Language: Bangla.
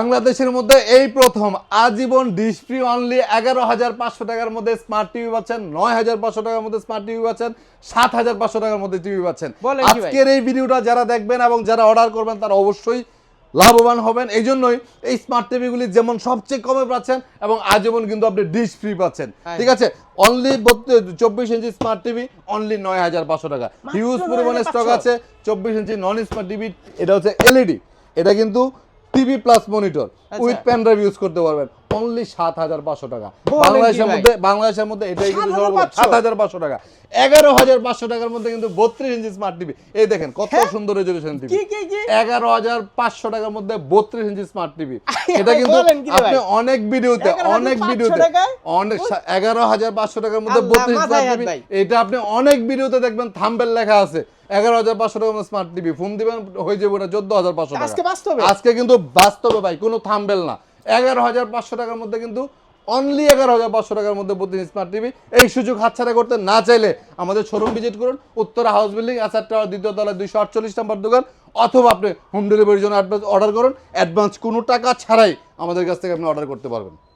বাংলাদেশের মধ্যে এই প্রথম আজীবন ডিশ ফ্রি অনলি এগারো হাজার পাঁচশো টাকার মধ্যে স্মার্ট টিভি পাচ্ছেন নয় হাজার পাঁচশো টাকার মধ্যে স্মার্ট টিভি পাচ্ছেন সাত হাজার পাঁচশো টাকার মধ্যে টিভি পাচ্ছেন। আজকের এই ভিডিওটা যারা দেখবেন এবং যারা অর্ডার করবেন তারা অবশ্যই লাভবান হবেন। এই জন্যই এই স্মার্ট টিভিগুলি যেমন সবচেয়ে কমে পাচ্ছেন এবং আজীবন কিন্তু আপনি ডিশ ফ্রি পাচ্ছেন। হ্যাঁ। ঠিক আছে? অনলি চব্বিশ ইঞ্চি স্মার্ট টিভি অনলি নয় হাজার পাঁচশো টাকা। হিউজ পরিমাণে স্টক আছে চব্বিশ ইঞ্চি নন স্মার্ট টিভি এটা হচ্ছে এলইডি এটা কিন্তু টিভি প্লাস মনিটর আচ্ছা। উইথ পেন ড্রাইভ ইউজ করতে পারবেন অনলি সাত হাজার পাঁচশো টাকা। বাংলাদেশের মধ্যে বাংলাদেশের মধ্যে এটাই কিন্তু সাত হাজার পাঁচশো। টাকা। এগারো হাজার পাঁচশো টাকার মধ্যে কিন্তু বত্রিশ ইঞ্চি স্মার্ট টিভি এই দেখেন কত হ্যাঁ? সুন্দর রেজলিউশন টিভি এগারো হাজার পাঁচশো টাকার মধ্যে বত্রিশ ইঞ্চি স্মার্ট টিভি এটা কিন্তু আপনি অনেক ভিডিওতে 11,500 অনেক ভিডিওতে অনেক এগারো হাজার পাঁচশো টাকার মধ্যে বত্রিশ স্মার্ট টিভি এটা আপনি অনেক ভিডিওতে দেখবেন থাম্বেল লেখা আছে। এগারো হাজার পাঁচশো টাকার স্মার্ট টিভি ফোন দিবেন হয়ে যাবে ওটা চোদ্দ হাজার পাঁচশো টাকা? আজকে কিন্তু বাস্তবে ভাই কোনো থাম্বেল না। এগারো হাজার পাঁচশো টাকার মধ্যে কিন্তু অনলি এগারো হাজার পাঁচশো টাকার মধ্যে প্রতিদিন স্মার্ট টিভি এই সুযোগ হাতছাড়া করতে না চাইলে আমাদের শোরুম ভিজিট করুন। উত্তরা হাউস বিল্ডিং আসার টাওয়ার দ্বিতীয় তলায় দুইশো আটচল্লিশ নম্বর দোকান। অথবা আপনি হোম ডেলিভারির জন্য অ্যাডভান্স অর্ডার করুন। অ্যাডভান্স কোনো টাকা ছাড়াই আমাদের কাছ থেকে আপনি অর্ডার করতে পারবেন।